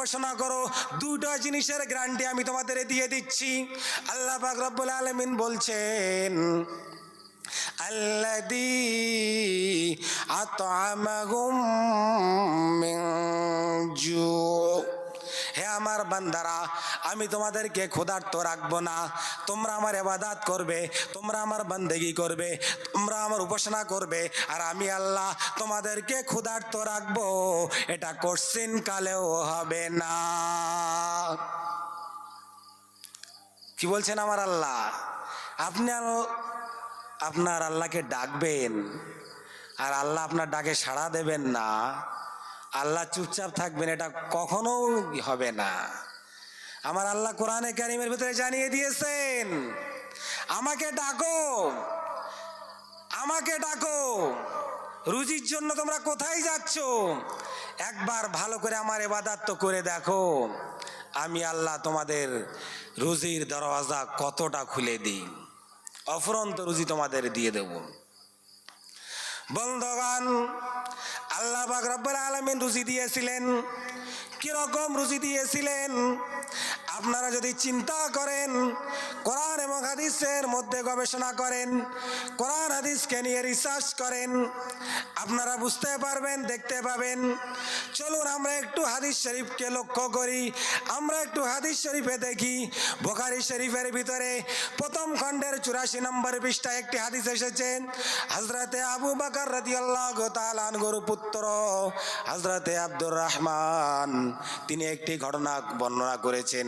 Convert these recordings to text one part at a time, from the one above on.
উপাসনা করো দুটো জিনিসের গ্যারান্টি আমি তোমাদের দিয়ে দিচ্ছি আল্লাহ পাক রব্বুল আলামিন বলছেন الذي أطعمهم من جوع হে আমার বান্দারা আমি তোমাদেরকে ক্ষুধার্ত রাখব না। তোমরা আমার এবাদাত করবে, তোমরা আমার বান্দেগি করবে, তোমরা আমার উপাসনা করবে, আর আমি আল্লাহ তোমাদেরকে ক্ষুধার্ত রাখব। এটা কোশ্চিন কালেও হবে না। কি বলছেন আমার আল্লাহ? আপনি আপনার আল্লাহকে ডাকবেন, আর আল্লাহ আপনার ডাকে সাড়া দেবেন না। আল্লাহ চুপচাপ থাকবেন, এটা কখনো হবে না। আমার আল্লাহ কোরআনে কারিমের ভিতরে জানিয়ে দিয়েছেন, আমাকে ডাকো আমাকে ডাকো, রুজির জন্য তোমরা কোথায় যাচ্ছ? একবার ভালো করে আমার এবাদাত তো করে দেখো, আমি আল্লাহ তোমাদের রুজির দরওয়াজা কতটা খুলে দিই। অফরন্ত রুজি তোমাদের দিয়ে দেব। বন্ধগান আল্লাহ পাক রব্বুল আলামিন রুজি দিয়েছিলেন। কীরকম রুজি দিয়েছিলেন? আপনারা যদি চিন্তা করেন, কোরআন এবং হাদিসের মধ্যে গবেষণা করেন, কোরআন হাদিসকে নিয়ে রিসার্চ করেন, আপনারা বুঝতে পারবেন, দেখতে পাবেন। চলুন আমরা একটু হাদিস শরীফকে লক্ষ্য করি। আমরা একটু হাদিস শরীফে দেখি। বোখারি শরীফের ভিতরে প্রথম খণ্ডের চুরাশি নম্বর পৃষ্ঠায় একটি হাদিস এসেছেন হজরতে আবু বাকর রাদিয়াল্লাহু আনহুর পুত্র হজরতে আব্দুর রহমান, তিনি একটি ঘটনা বর্ণনা করেছেন।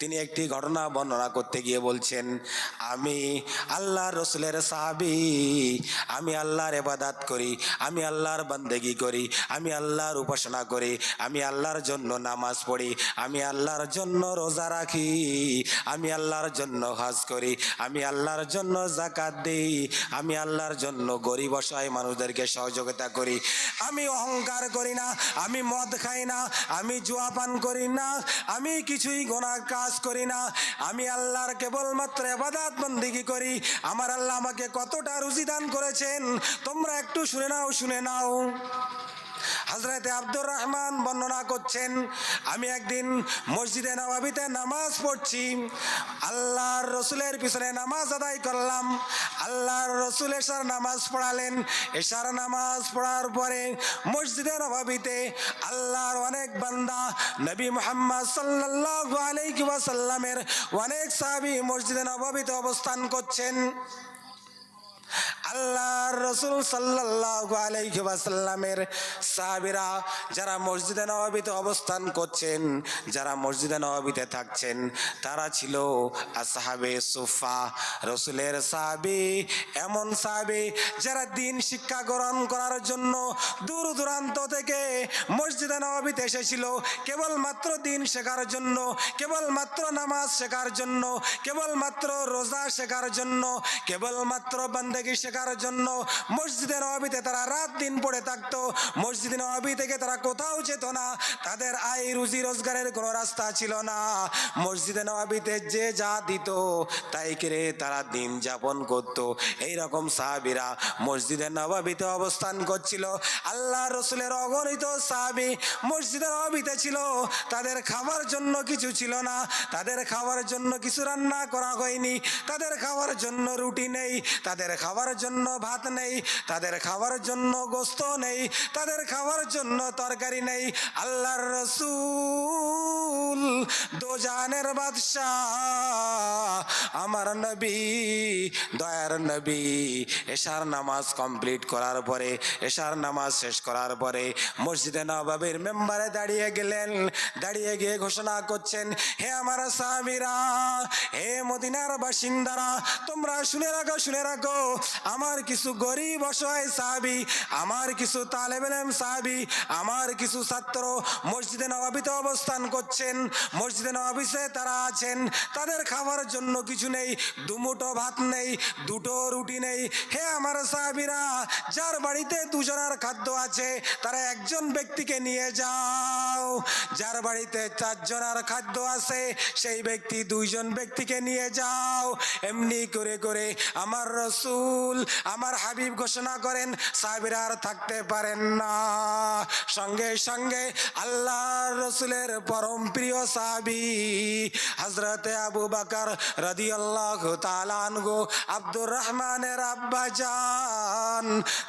তিনি একটি ঘটনা বর্ণনা করতে গিয়ে বলছেন, আমি আল্লাহ রসুলের সাহাবি, আমি আল্লাহর এবাদাত করি, আমি আল্লাহর বান্দেগি করি, আমি আল্লাহর উপাসনা করি, আমি আল্লাহর জন্য নামাজ পড়ি, আমি আল্লাহর জন্য রোজা রাখি, আমি আল্লাহর জন্য হজ করি, আমি আল্লাহর জন্য জাকাত দিই, আমি আল্লাহর জন্য গরিব অসহায় মানুষদেরকে সহযোগিতা করি। আমি অহংকার করি না, আমি মদ খাই না, আমি জুয়া পান করি না, আমি কিছুই গোনার কাজ করি না। আমি আল্লাহর কেবলমাত্র এবাদাত বন্দিগি করি। আমার আল্লাহ আমাকে কতটা রুজি দান করেছেন, তোমরা একটু শুনে নাও শুনে নাও। হজরতে আব্দুর রহমান বর্ণনা করছেন, আমি একদিন মসজিদে নবাবিতে নামাজ পড়ছি, আল্লাহর রসুলের পিছনে নামাজ আদায় করলাম। আল্লাহর রসুল এসার নামাজ পড়ালেন। এসার নামাজ পড়ার পরে মসজিদে নবাবিতে আল্লাহর অনেক বান্দা নবী মোহাম্মদ সাল্লাল্লাহু আলাইহি ওয়াসাল্লামের অনেক সাহাবী মসজিদে নবাবিতে অবস্থান করছেন। আল্লাহর রসুল সাল্লাল্লাহু আলাইহি ওয়াসাল্লামের সাহাবীরা যারা মসজিদে নববীতে অবস্থান করছেন, যারা মসজিদে নবাবিতে থাকছেন, তারা ছিল আসহাবে সুফা, রসুলের সাহাবী, এমন সাহাবী যারা দিন শিক্ষা গ্রহণ করার জন্য দূর দূরান্ত থেকে মসজিদে নবাবিতে এসেছিল। কেবলমাত্র দিন শেখার জন্য, কেবলমাত্র নামাজ শেখার জন্য, কেবলমাত্র রোজা শেখার জন্য, কেবলমাত্র বান্দেগি শেখার জন্য মসজিদে নবাবিতে তারা রাত দিন পড়ে থাকতো। মসজিদে নবাবি থেকে তারা কোথাও যেত না। তাদের আয়, রুজি, রোজগারের কোনো রাস্তা ছিল না। মসজিদে নবাবিতে যে যা দিত, তাই করে তারা দিন যাপন করতো। এইরকম সাহাবিরা মসজিদে নবাবিতে অবস্থান করছিল। আল্লাহ রসুলের অগণিত সাহাবি মসজিদে নবাবিতে ছিল। তাদের খাবার জন্য কিছু ছিল না। তাদের খাওয়ার জন্য কিছু রান্না করা হয়নি। তাদের খাওয়ার জন্য রুটি নেই। তাদের খাওয়ার জন্য ভাত নেই, তাদের খাওয়ার জন্য গোস্ত নেই, তাদের খাওয়ার জন্য তরকারি নেই। আল্লাহর রসুল দোজানের বাদশাহ, আমার নবী, দয়ার নবী। এশার নামাজ কমপ্লিট করার পরে, এশার নামাজ শেষ করার পরে মসজিদে নবাবের মেম্বারে দাঁড়িয়ে গেলেন। দাঁড়িয়ে গিয়ে ঘোষণা করছেন, হে আমার সাহাবীরা, হে মদিনার বাসিন্দারা, তোমরা শুনে রাখো শুনে রাখো আমার কিছু গরিব অসহায় সাহাবি, আমার কিছু তালেবেলেম সাহাবি, আমার কিছু ছাত্র মসজিদে নবাবিতে অবস্থান করছেন, মসজিদে নবাবিসে তারা আছেন, তাদের খাবার জন্য কিছু নেই দুমুটো ভাত নেই, দুটো রুটি নেই। হে আমার সাহাবিরা, যার বাড়িতে দুজনের খাদ্য আছে, তারা একজন ব্যক্তিকে নিয়ে যাও। যার বাড়িতে চারজনের খাদ্য আছে, সেই ব্যক্তি দুইজন ব্যক্তিকে নিয়ে যাও। এমনি করে করে আমার রসুল আমার হাবিব ঘোষণা করেন, সাহাবিরা আর থাকতে পারেন না। সঙ্গে সঙ্গে আল্লাহ রসুলের পরম প্রিয় সাহাবি হজরতে আবু বাকার রদি আল্লাহ তালানগো আব্দুর রহমানের আব্বা যান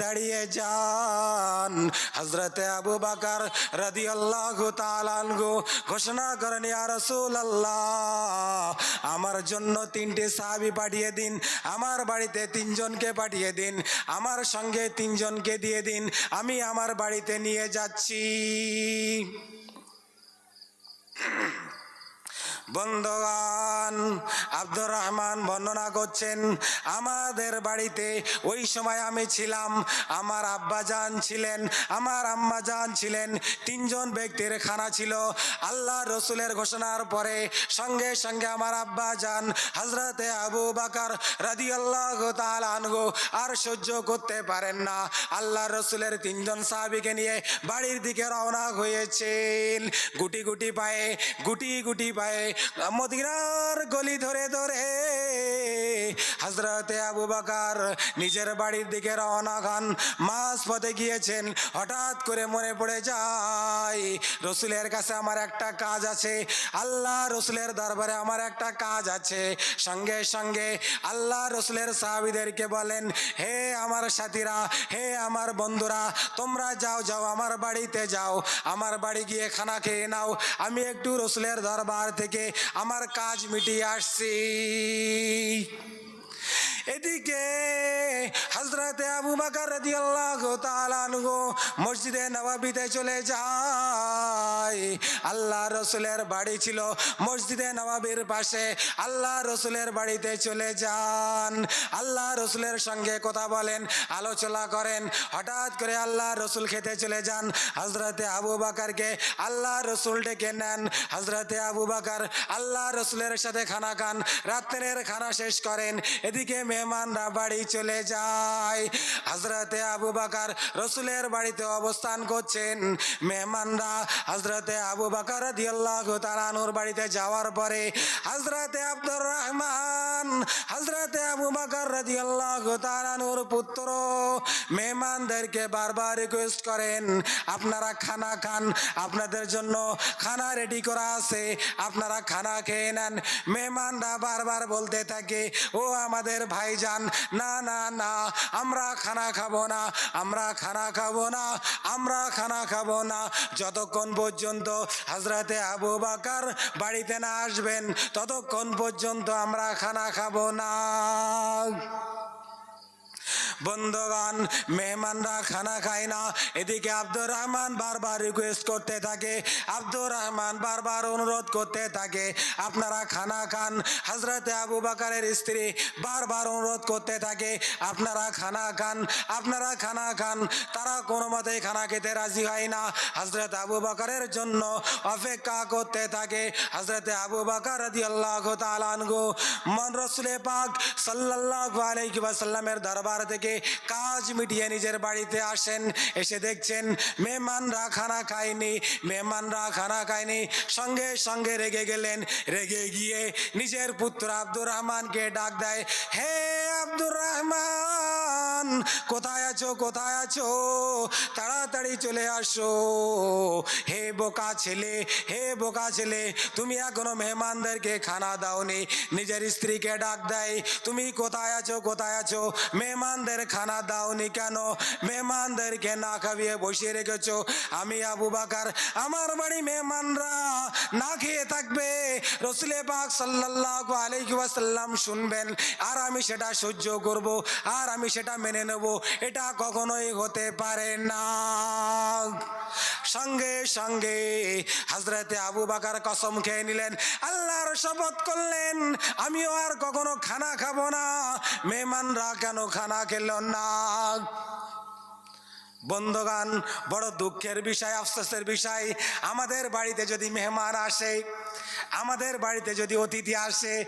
দাঁড়িয়ে যান। হজরতে আবু বাকার রদি আল্লাহ তালানগো ঘোষণা করেন রসুল আল্লাহ আমার জন্য তিনটে সাহাবি পাঠিয়ে দিন। আমার বাড়িতে তিনজনকে পাঠিয়ে দিন। আমার সঙ্গে তিনজনকে দিয়ে দিন। আমি আমার বাড়িতে নিয়ে যাচ্ছি। বন্ধগান আব্দুর রহমান বর্ণনা করছেন, আমাদের বাড়িতে ওই সময় আমি ছিলাম, আমার আব্বা জান ছিলেন, আমার আম্মা জান ছিলেন, তিনজন ব্যক্তির খানা ছিল। আল্লাহ রসুলের ঘোষণার পরে সঙ্গে সঙ্গে আমার আব্বা জান হজরতে আবু বাকার রাদি আল্লাহ আনগো আর সহ্য করতে পারেন না। আল্লাহ রসুলের তিনজন সাহাবিকে নিয়ে বাড়ির দিকে রওনা হয়েছেন। গুটি গুটি পায়ে, গুটি গুটি পায়ে মদিনার গলি ধরে ধরে। হজরতে আবু বাকার নিজের বাড়ির দিকে রওনা খান মাস পথে গিয়েছেন, হঠাৎ করে মনে পড়ে যায়, রসুলের কাছে আমার একটা কাজ আছে। আল্লাহ রসুলের দরবারে আমার একটা কাজ আছে। সঙ্গে সঙ্গে আল্লাহ রসুলের সাহাবিদেরকে বলেন, হে আমার সাথীরা, হে আমার বন্ধুরা, তোমরা যাও যাও, আমার বাড়িতে যাও। আমার বাড়ি গিয়ে খানা খেয়ে নাও। আমি একটু রসুলের দরবার থেকে আমার কাজ মিটিয়ে আসছি। এদিকে হজরতে আবু বাকর তাআলা আনহু মসজিদে নবাবিতে চলে যায়। আল্লাহ রসুলের বাড়ি ছিল মসজিদে নবাবির পাশে। আল্লাহ রসুলের বাড়িতে চলে যান। আল্লাহ রসুলের সঙ্গে কথা বলেন, আলোচনা করেন। হঠাৎ করে আল্লাহ রসুল খেতে চলে যান। হজরতে আবু বাকারকে আল্লাহ রসুল ডেকে নেন। হজরতে আবু বাকার আল্লাহ রসুলের সাথে খানা খান। রাত্রের খানা শেষ করেন। এদিকে মেহমানরা বাড়ি চলে যায়। হজরতে আবু বাকার রসুলের বাড়িতে অবস্থান করছেন। মেহমানরা হজরতে আবু বাকার দিয়াল্লাহ বাড়িতে যাওয়ার পরে হজরতে আব্দুর রহমান হজরতে আবু বাকার রাদিয়াল্লাহ পুত্র মেহমানদেরকে বারবার রিকোয়েস্ট করেন, আপনারা খানা খান, আপনাদের জন্য খানা রেডি করা আছে, আপনারা খানা খেয়ে নেন। মেহমানরা বারবার বলতে থাকে, ও আমাদের ভাইজান, না না না, আমরা খানা খাব না, আমরা খানা খাব না, আমরা খানা খাব না। যতক্ষণ পর্যন্ত হাজরাতে আবু বাকার বাড়িতে না আসবেন, ততক্ষণ পর্যন্ত আমরা খানা খাব না। বন্ধগান মেহমানরা খানা খায় না। এদিকে আব্দুর রহমান বারবার রিকোয়েস্ট করতে থাকে। আব্দুর রহমান বারবার অনুরোধ করতে থাকে, আপনারা খানা খান। হজরতে আবু বাকারের স্ত্রী বারবার অনুরোধ করতে থাকে, আপনারা খানা খান, আপনারা খানা খান। তারা কোনো মতেই খানা খেতে রাজি হয় না। হজরত আবু বাকারের জন্য অপেক্ষা করতে থাকে হজরতে আবু বাকার রাদি আল্লাহ তালানগো মন রসুলে পাক সাল্লাল্লাহু আলাইহি ওয়াসাল্লামের দরবার থেকে কাজ মিটিয়ে নিজের বাড়িতে আসেন। এসে দেখছেন, মেহমানরা খানা খায়নি, মেহমানরা খানা খায়নি। সঙ্গে সঙ্গে রেগে গেলেন। রেগে গিয়ে নিজের পুত্র আব্দুর রহমানকে ডাক দেয়, হে আব্দুর রহমান! কোথায় আছো কোথায় আছো? তাড়াতাড়ি চলে আসো। হে বোকা ছেলে, হে বোকা ছেলে, তুমি এখনও মেহমানদেরকে খানা দাওনি, নিজের স্ত্রীকে ডাক দেয়, তুমি কোথায় আছো কোথায় আছো? মেহমানদের খানা দাওনি কেন? মেহমানদেরকে না খাবিয়ে বসিয়ে রেখেছো? আমি আবু বাকার, আমার বাড়ি মেহমানরা না খেয়ে থাকবে। রসুলে পাক সাল্লাল্লাহু আলাইহি শুনবেন, আর আমি সেটা সহ্য করব, আর আমি সেটা মেনে নেব। এটা কখনোই হতে পারে না। সঙ্গে সঙ্গে হজরতে আবু বাকার কসম খেয়ে নিলেন। আল্লাহর শপথ করলেন, আমিও আর কখনো খানা খাব না। মেহমানরা কেন খানা খেল না? বন্ধগান বড় দুঃখের বিষয়, আফসোসের বিষয়। আমাদের বাড়িতে যদি মেহমান আসে, আমাদের বাড়িতে যদি অতিথি আসে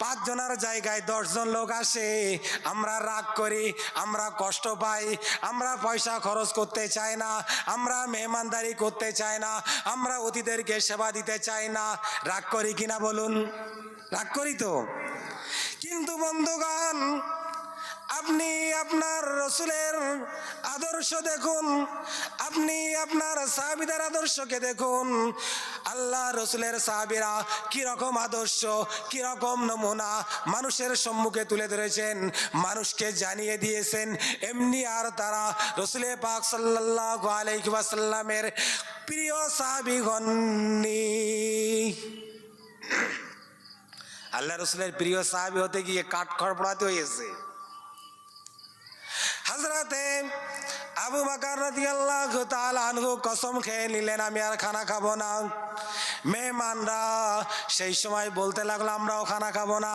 পাঁচজনের জায়গায় দশজন লোক আসে। আমরা রাগ করি, আমরা কষ্ট পাই, আমরা পয়সা খরচ করতে চাই না, আমরা মেহমানদারি করতে চাই না, আমরা অতিথিদেরকে সেবা দিতে চাই না। রাগ করি কিনা বলুন? রাগ করি তো। কিন্তু বন্ধুগান আপনি আপনার রসুলের আদর্শ দেখুন, আপনি আপনার সাহাবিদের আদর্শকে দেখুন। আল্লাহ রসুলের সাহাবিরা কীরকম আদর্শ, কীরকম নমুনা মানুষের সম্মুখে তুলে ধরেছেন, মানুষকে জানিয়ে দিয়েছেন। এমনি আর তারা রসুলে পাক সাল্লাহ আলাইসাল্লামের প্রিয় সাহাবিগণনি আল্লাহ রসুলের প্রিয় সাহাবি হতে গিয়ে কাঠ খড় পড়াতে হয়েছে হাজরাতে আবু বাকার রাদিয়াল্লাহু তাআলা আনহু কসম খেয়ে নিলেন, আমি আর খানা খাব না। মেহমানরা সেই সময় বলতে লাগল, আমরাও খানা খাব না।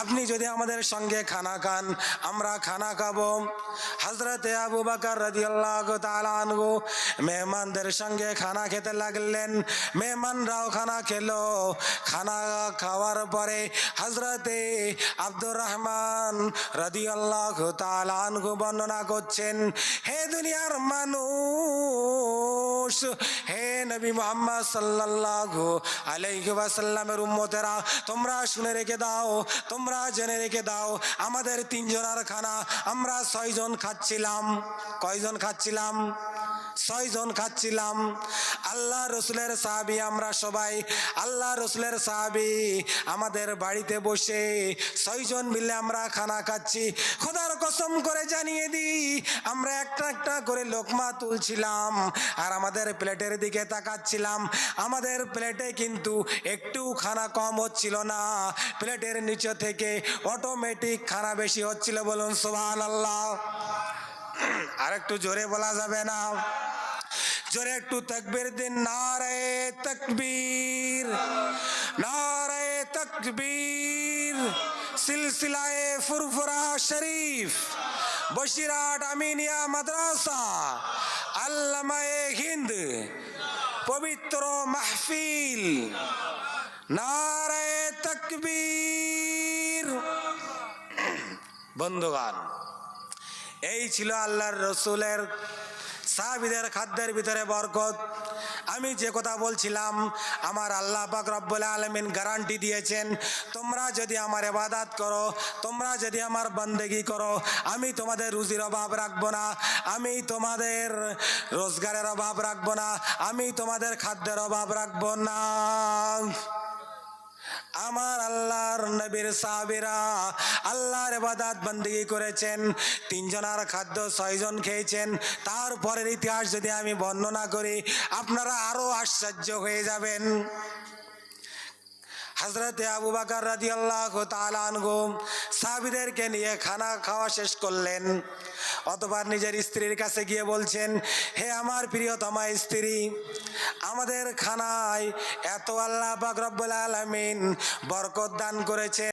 আপনি যদি আমাদের সঙ্গে খানা খান, আমরা খানা খাব। হাজরাতে আবু বাকার রাদিয়াল্লাহু তাআলা আনহু মেহমানদের সঙ্গে খানা খেতে লাগলেন। মেহমানরাও খানা খেলো। খানা খাওয়ার পরে হজরতে আব্দুর রহমান রাদিয়াল্লাহু তাআলা আনহু বর্ণনা করছেন, হে দুনিয়ার মানুষ। হে নবী মোহাম্মদ সাল্লাল্লাহু আলাইহি ওয়াসাল্লামের উম্মতেরা, তোমরা শুনে রেখে দাও, তোমরা জেনে রেখে দাও, আমাদের তিনজনার খানা আমরা ছয়জন খাচ্ছিলাম। কয়জন খাচ্ছিলাম? ছয়জন খাচ্ছিলাম। আল্লাহ রসুলের সাহাবি আমরা সবাই, আল্লাহ রসুলের সাহাবি আমাদের বাড়িতে বসে ছয়জন মিলে আমরা খানা খাচ্ছি। খোদার কসম করে জানিয়ে দিই, আমরা একটা একটা করে লোকমা তুলছিলাম আর আমাদের প্লেটের দিকে তাকাচ্ছিলাম। আমাদের প্লেটে কিন্তু একটু খানা কম হচ্ছিল না। প্লেটের নিচে থেকে অটোমেটিক খানা বেশি হচ্ছিল বলুন সোহান আল্লাহ আর একটু জোরে বলা যাবে না। জোরে একটু তকবির দিন নারে তকবীর নারে তকবীর। সিলসিলায়ে ফুরফুরা শরীফ, বসিরহাট আমিনিয়া মাদ্রাসা, আল্লামায়ে হিন্দ, পবিত্র মাহফিল। নারে তকবীর। বন্ধুগান এই ছিল আল্লাহর রসুলের সাহাবিদের খাদ্যের ভিতরে বরকত। আমি যে কথা বলছিলাম, আমার আল্লাহ পাক রব্বুল আলমিন গ্যারান্টি দিয়েছেন, তোমরা যদি আমার এবাদাত করো, তোমরা যদি আমার বন্দেগি করো, আমি তোমাদের রুজির অভাব রাখব না, আমি তোমাদের রোজগারের অভাব রাখব না, আমি তোমাদের খাদ্যের অভাব রাখব না। আমার আল্লাহর নবীর সাহাবিরা আল্লাহর ইবাদত বন্দিগি করেছেন। তিনজনার খাদ্য ছয়জন খেয়েছেন। তারপরের ইতিহাস যদি আমি বর্ণনা করি, আপনারা আরও আশ্চর্য হয়ে যাবেন। হজরতে আবু বাকার রাজি আল্লাহ তালানগুম সাবিদেরকে নিয়ে খানা খাওয়া শেষ করলেন। অতবার নিজের স্ত্রীর কাছে গিয়ে বলছেন, হে আমার প্রিয়তমা স্ত্রী, আমাদের খানায় এত আল্লাহ বাকরবুল আলমিন বরকত দান করেছে